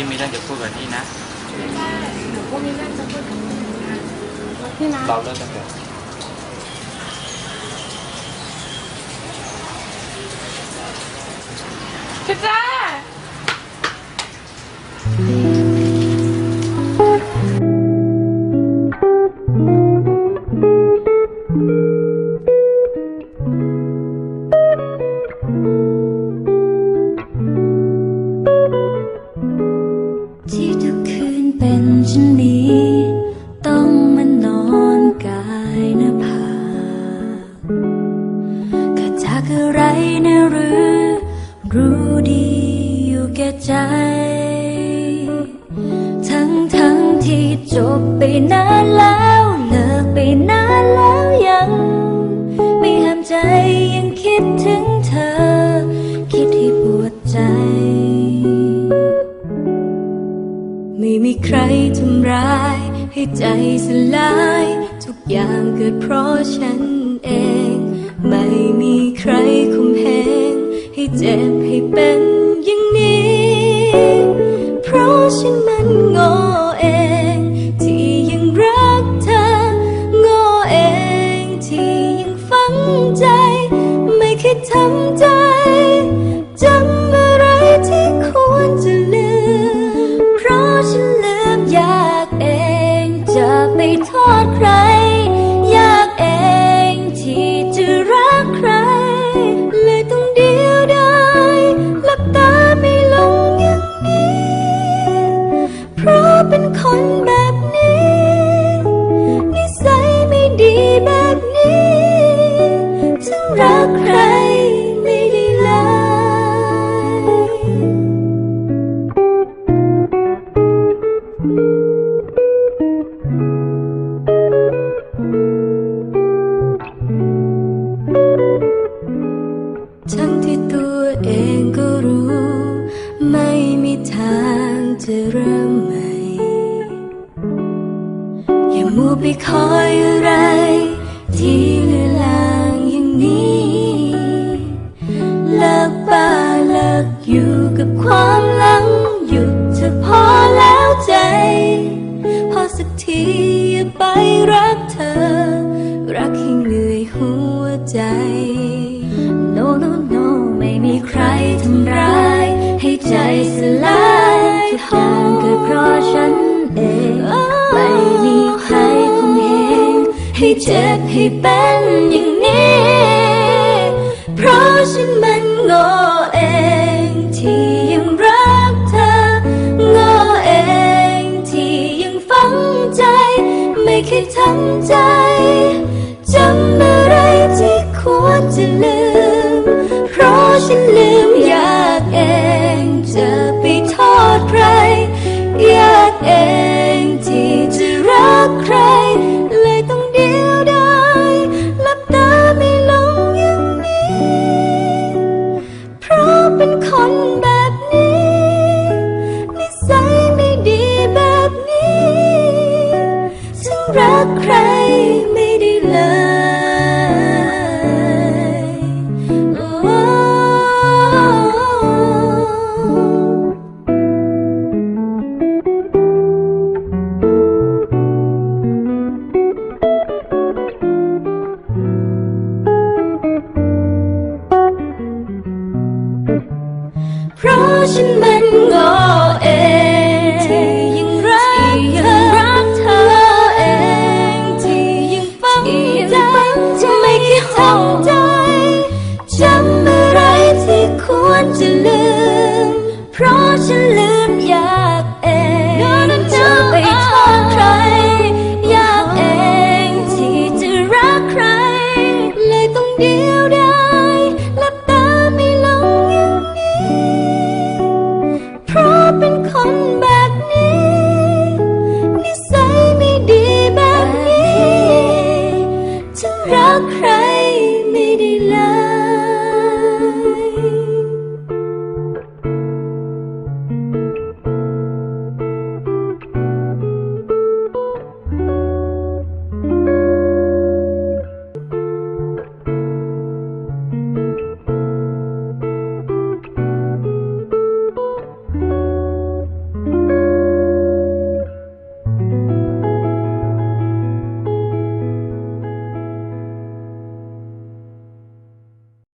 พี่มีเรื่องจะพูดกับนี่นะหนูก็มีเรื่องจะพูดกับพี่นะพี่นะเราเลิกกันเถอะพี่จ้า ทั้งทั้งที่จบไปนานแล้วเลิกไปนานแล้วยัง ไม่ห้ามใจยังคิดถึงเธอ คิดให้ปวดใจ ไม่มีใครทำร้าย ให้ใจสลาย ทุกอย่างเกิดเพราะฉันเอง ไม่มีใครคุมเหงให้เจ็บให้เป็น เพราะเป็นคนแบบนี้ นิสัยไม่ดีแบบนี้ ถึงรักใคร มัวไปคอยอะไร ที่เลือลางอย่างนี้เลิกบ้าเลิกอยู่กับความหลังหยุดเธอะพอแล้วใจ พอสักทีอย่าไปรักเธอ รักให้เหนื่อยหัวใจ No no no ไม่มีใครทำร้าย ให้ใจสลายทุกอย่างเกิดเพราะฉัน ให้เจ็บให้เป็นอย่างนี้ เพราะฉันมันโง่เองที่ยังรักเธอโง่เองที่ยังฝังใจ ไม่เคยทำใจจ Men 痛